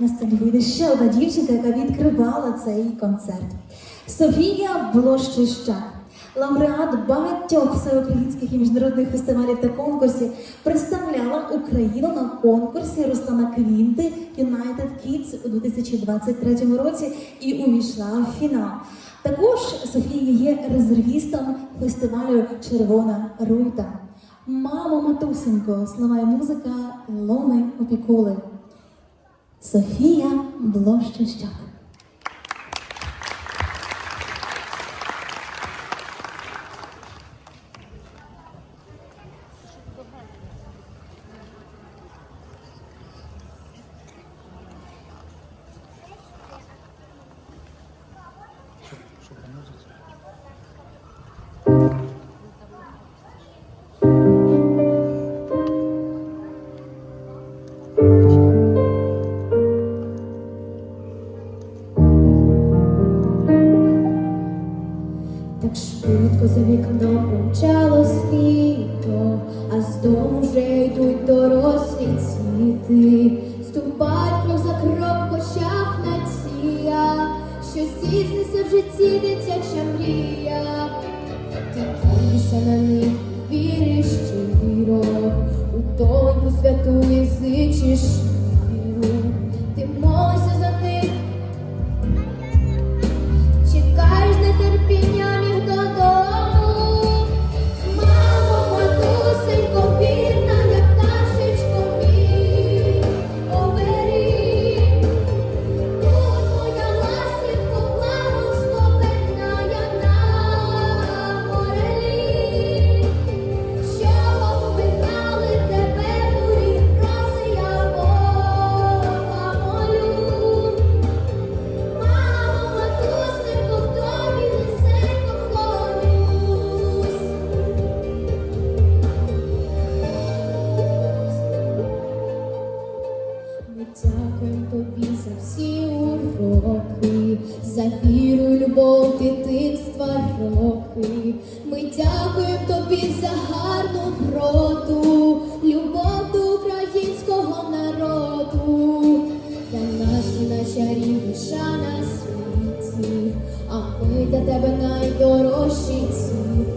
на сцені вийде ще одна дівчинка, яка відкривала цей концерт. Софія Блощищак, лауреат багатьох всеукраїнських і міжнародних фестивалів та конкурсів, представляла Україну на конкурсі Руслана Квінти United Kids у 2023 році і увійшла в фінал. Також Софія є резервістом фестивалю Червона рута. Мамо Матусенко, слова і музика Лони Опікули. Софія Блощищак. Так швидко за вікном помчалось літо, а з дому вже йдуть дорослі цвіти. Ступать крок за крок в очах надія, що здійсниться в житті дитяча мрія. Дивишся на них, віриш щиро, у доньку святу і всі уроки, за віру, любов дитинства роки. Ми дякуємо тобі за гарну вроду, любов до українського народу. Для нас і найчарівніша на світі, а ми для тебе найдорожчі цвіти.